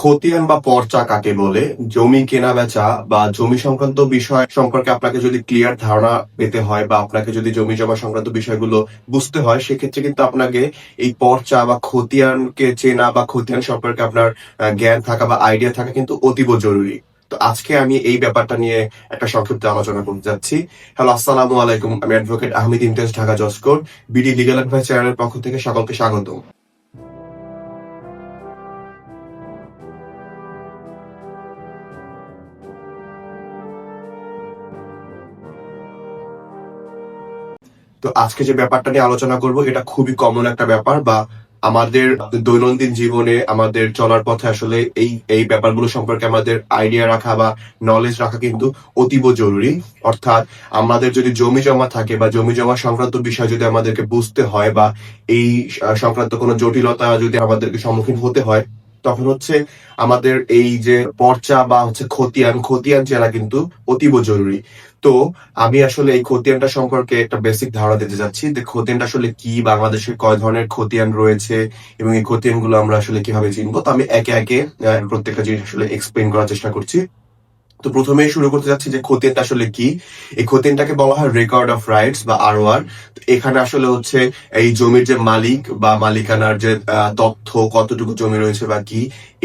খতিয়ান বা পর্চা কাকে বলে? জমি কেনা বেচা বা জমি সংক্রান্ত বিষয় সম্পর্কে আপনাকে যদি ক্লিয়ার ধারণা পেতে হয় বা আপনাকে যদি জমি জমা সংক্রান্ত বিষয়গুলো বুঝতে হয়, সেক্ষেত্রে কিন্তু আপনাকে এই পর্চা বা খতিয়ানকে চেনা বা খতিয়ান সম্পর্কে আপনার জ্ঞান থাকা বা আইডিয়া থাকা কিন্তু অতীব জরুরি। তো আজকে আমি এই ব্যাপারটা নিয়ে একটা সংক্ষিপ্ত আলোচনা করতে যাচ্ছি। হ্যালো আসসালামু আলাইকুম। আমি অ্যাডভোকেট আহমেদ ইমতিয়াজ, ঢাকা জসকোর বিডি লিগাল অ্যাডভাইস চ্যানেলের পক্ষ থেকে সকলকে স্বাগত তো আজকে যে ব্যাপারটা নিয়ে আলোচনা করব, এটা খুবই কমন একটা ব্যাপার বা আমাদের দৈনন্দিন জীবনে আমাদের চলার পথে আসলে এই এই ব্যাপারগুলো সম্পর্কে আমাদের আইডিয়া রাখা বা নলেজ রাখা কিন্তু অতীব জরুরি। অর্থাৎ আমাদের যদি জমি জমা থাকে বা জমি জমা সংক্রান্ত বিষয় যদি আমাদেরকে বুঝতে হয় বা এই সংক্রান্ত কোনো জটিলতা যদি আমাদেরকে সম্মুখীন হতে হয় তখন হচ্ছে আমাদের এই যে পর্চা বা হচ্ছে খতিয়ান খতিয়ান চেনা কিন্তু অতীব জরুরি। তো আমি আসলে এই খতিয়ানটা সম্পর্কে একটা বেসিক ধারণা দিতে যাচ্ছি যে খতিয়ানটা আসলে কি, বাংলাদেশে কয় ধরনের খতিয়ান রয়েছে এবং এই খতিয়ানগুলো আমরা আসলে কীভাবে চিনবো। তো আমি একে একে প্রত্যেকটা জিনিস আসলে এক্সপ্লেন করার চেষ্টা করছি। তো প্রথমে শুরু করতে যাচ্ছি যে খতিয়ানটা আসলে কি? এই খতিয়ানটাকে বলা হয় রেকর্ড অফ রাইটস বা আরওআর এখানে আসলে হচ্ছে এই জমির যে মালিক বা মালিকানার যে তথ্য, কতটুকু জমি রয়েছে বা কি,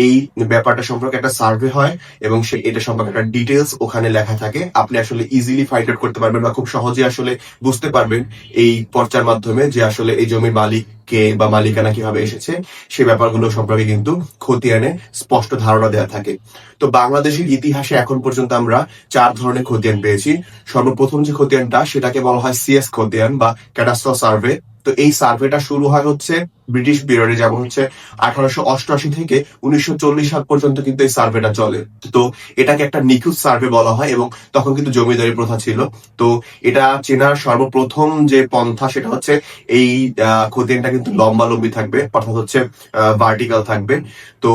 এই ব্যাপারটা সম্পর্কে একটা সার্ভে হয় এবং সে, এটা সম্পর্কে একটা ডিটেলস ওখানে লেখা থাকে। আপনি আসলে ইজিলি ফাইন্ড আউট করতে পারবেন বা খুব সহজে আসলে বুঝতে পারবেন এই পর্চার মাধ্যমে যে আসলে এই জমির মালিক কে বা মালিকানা কীভাবে এসেছে, সে ব্যাপারগুলো সম্পর্কে কিন্তু খতিয়ানে স্পষ্ট ধারণা দেওয়া থাকে। তো বাংলাদেশের ইতিহাসে এখন পর্যন্ত আমরা চার ধরনের খতিয়ান পেয়েছি। সর্বপ্রথম যে খতিয়ানটা, সেটাকে বলা হয় সিএস খতিয়ান বা ক্যাডাস্ট সার্ভে। তো এই সার্ভেটা শুরু হয় হচ্ছে ব্রিটিশ পিরিয়ডে যেমন হচ্ছে আঠারোশো অষ্টআশি থেকে উনিশশো চল্লিশ সাল পর্যন্ত কিন্তু এই সার্ভেটা চলে। তো এটাকে একটা নিখুঁত সার্ভে বলা হয় এবং তখন কিন্তু জমিদারি প্রথা ছিল। তো এটা চেনার সর্বপ্রথম যে পন্থা সেটা হচ্ছে এই খতিয়ানটা কিন্তু লম্বালম্বি থাকবে, অর্থাৎ হচ্ছে ভার্টিক্যাল থাকবে। তো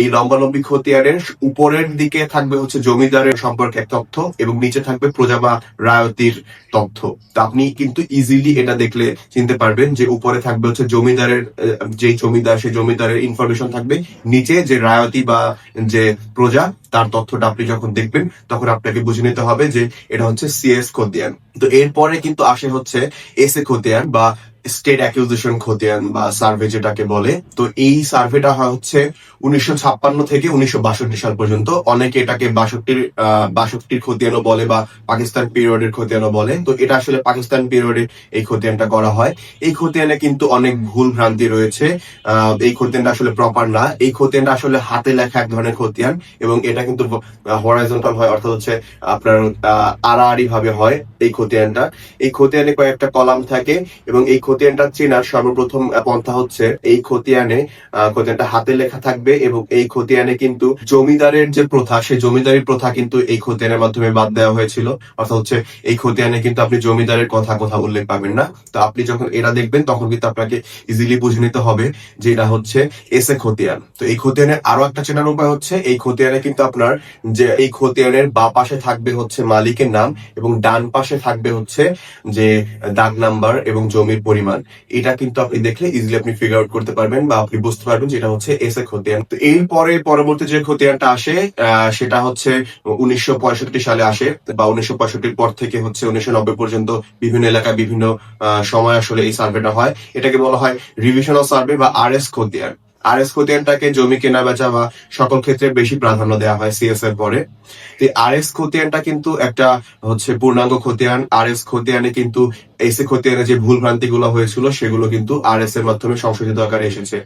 এই লম্বালম্বি খতিয়ানের উপরের দিকে থাকবে হচ্ছে জমিদারের সম্পর্কে এক তথ্য এবং নিচে থাকবে প্রজা বা রায়তির তথ্য। তো আপনি কিন্তু ইজিলি এটা দেখলে চিনতে পারবেন যে উপরে থাকবে হচ্ছে জমিদারের যে জমিদার, সেই জমিদারের ইনফরমেশন থাকবে। নিচে যে রায়তি বা যে প্রজা, তার তথ্যটা আপনি যখন দেখবেন, তখন আপনাকে বুঝে নিতে হবে যে এটা হচ্ছে সিএস খতিয়ান তো এরপরে কিন্তু আসে হচ্ছে এস এ খতিয়ান বা স্টেট অ্যাকিউজিশন খতিয়ান বা সার্ভে যেটাকে বলে, তো এই সার্ভেটা হচ্ছে উনিশশো ছাপ্পান্ন থেকে উনিশশো বাষট্টি সাল পর্যন্ত। অনেকে এটাকে বাষট্টির বাষট্টির খতিয়ানও বলে বা পাকিস্তান পিরিয়ডের খতিয়ানও বলে। তো এটা আসলে পাকিস্তান পিরিয়ডে এই খতিয়ানটা করা হয়। এই খতিয়ানে কিন্তু অনেক ভুল ভ্রান্তি রয়েছে। এই খতিয়ানটা আসলে প্রপার না। এই খতিয়ানটা আসলে হাতে লেখা এক ধরনের খতিয়ান এবং এটা কিন্তু হরাইজন্টাল হয়, অর্থাৎ হচ্ছে আপনার আড়াআড়ি ভাবে হয় এই খতিয়ানটা। এই খতিয়ানে কয়েকটা কলাম থাকে এবং এই খতিয়ানটা চেনার সর্বপ্রথম পন্থা হচ্ছে এই খতিয়ানে খতিয়ানটা হাতে লেখা থাকবে এবং এই খতিয়ানে কিন্তু জমিদারের যে প্রথা, সেই জমিদারি প্রথা কিন্তু এই খতিয়ানের মাধ্যমে বাদ দেওয়া হয়েছিল। অর্থাৎ হচ্ছে এই খতিয়ানে কিন্তু আপনি জমিদারের কথা কথা উল্লেখ পাবেন না। তো আপনি যখন এটা দেখবেন, তখন কিন্তু আপনাকে ইজিলি বুঝে নিতে হবে যে এটা হচ্ছে এসে খতিয়ান। তো এই খতিয়ানের আরও একটা চেনার উপায় হচ্ছে, এই খতিয়ানে কিন্তু আপনার যে এই খতিয়ানের বা পাশে থাকবে হচ্ছে মালিকের নাম এবং ডান পাশে থাকবে হচ্ছে যে দাগ নাম্বার এবং জমির পরিমাণ। এটা কিন্তু আপনি দেখলে ইজিলি আপনি ফিগার আউট করতে পারবেন বা আপনি বুঝতে পারবেন যে এটা হচ্ছে এসে খতিয়ান। তো এরপরে পরবর্তী যে খতিয়ানটা আসে সেটা হচ্ছে উনিশশো পঁয়ষট্টি সালে আসে বা উনিশশো পর থেকে হচ্ছে উনিশশো নব্বই পর্যন্ত বিভিন্ন এলাকায় বিভিন্ন সময় আসলে এই সার্ভেটা হয়। এটাকে বলা হয় রিভিশনাল সার্ভে বা আর এস খতিয়ান। আর এস খতিয়ানটাকে জমি কেনা, বেচা বা সকল ক্ষেত্রে বেশি প্রাধান্য দেওয়া হয় সিএস এর পরে। আর এস খতিয়ানটা কিন্তু একটা হচ্ছে পূর্ণাঙ্গ খতিয়ান। আর এস খতিয়ানে কিন্তু এসে খতিয়ানে যে ভুল ভ্রান্তি গুলো হয়েছিল, সেগুলো কিন্তু আর এস এর মাধ্যমে সংশোধিত আকারে এসেছে।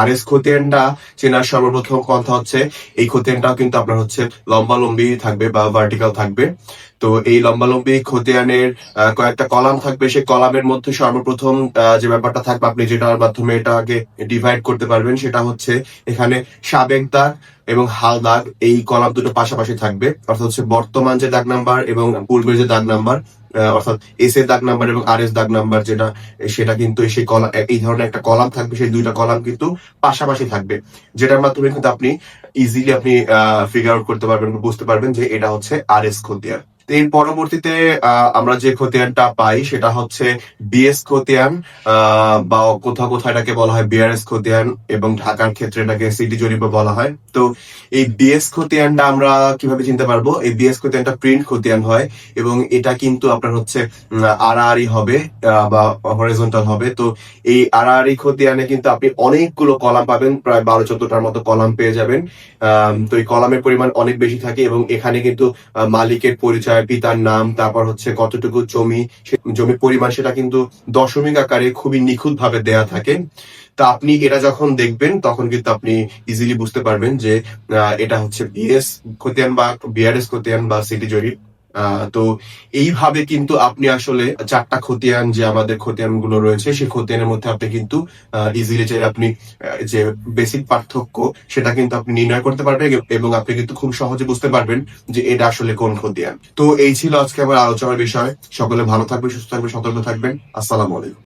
আর এস খতিয়ানটা চেনার সর্বপ্রথম কথা হচ্ছে, এই খতিয়ানটাও কিন্তু আপনার হচ্ছে লম্বালম্বি থাকবে বা ভার্টিক্যাল থাকবে। তো এই লম্বালম্বি খতিয়ানের কয়েকটা কলাম থাকবে। সেই কলামের মধ্যে সর্বপ্রথম যে ব্যাপারটা থাকবে, আপনি যেটার মাধ্যমে এটাকে ডিভাইড করতে পারবেন, সেটা হচ্ছে এখানে সাবেক দাগ এবং হাল দাগ, এই কলাম দুটো পাশাপাশি থাকবে। অর্থাৎ হচ্ছে বর্তমান যে দাগ নাম্বার এবং পূর্বের যে দাগ নাম্বার অর্থাৎ এস এ দাগ নাম্বার এবং আর এস দাগ নাম্বার যেটা, সেটা কিন্তু সেই কলাম এই ধরনের একটা কলাম থাকবে, সেই দুইটা কলাম কিন্তু পাশাপাশি থাকবে, যেটার মাধ্যমে কিন্তু আপনি ইজিলি আপনি ফিগার আউট করতে পারবেন বুঝতে পারবেন যে এটা হচ্ছে আর এস খতিয়ান। এর পরবর্তীতে আমরা যে খতিয়ানটা পাই সেটা হচ্ছে বিএস খতিয়ান বা কোথাও কোথাও এটাকে বলা হয় বিআরএস খতিয়ান এবং ঢাকার ক্ষেত্রে এটাকে সিটি জরিপ বলা হয়। তো এই বিএস খতিয়ানটা আমরা কীভাবে চিনতে পারব? এই বিএস খতিয়ানটা প্রিন্ট খতিয়ান হয় এবং এটা কিন্তু আপনার হচ্ছে আড়াআড়ি হবে আহ, বা হরিজন্টাল হবে। তো এই আড়াআড়ি খতিয়ানে কিন্তু আপনি অনেকগুলো কলাম পাবেন প্রায় বারো চোদ্দটার মতো কলাম পেয়ে যাবেন। তো এই কলামের পরিমাণ অনেক বেশি থাকে এবং এখানে কিন্তু মালিকের পরিচয় পিতার নাম, তারপর হচ্ছে কতটুকু জমি জমি জমির পরিমাণ সেটা কিন্তু দশমিক আকারে খুবই নিখুঁত ভাবে দেয়া থাকে। তা আপনি এটা যখন দেখবেন, তখন কিন্তু আপনি ইজিলি বুঝতে পারবেন যে এটা হচ্ছে বিএস খতিয়ান বা বিআরএস খতিয়ান বা সিটি জরিপ। তো এইভাবে কিন্তু আপনি আসলে চারটা খতিয়ান যে আমাদের খতিয়ানগুলো রয়েছে, সেই খতিয়ানের মধ্যে আপনি কিন্তু ইজিলি যে আপনি যে বেসিক পার্থক্য সেটা কিন্তু আপনি নির্ণয় করতে পারবেন এবং আপনি কিন্তু খুব সহজে বুঝতে পারবেন যে এটা আসলে কোন খতিয়ান। তো এই ছিল আজকে আমার আলোচনার বিষয়। সকলে ভালো থাকবে সুস্থ থাকবে সতর্ক থাকবেন। আসসালাম আলাইকুম।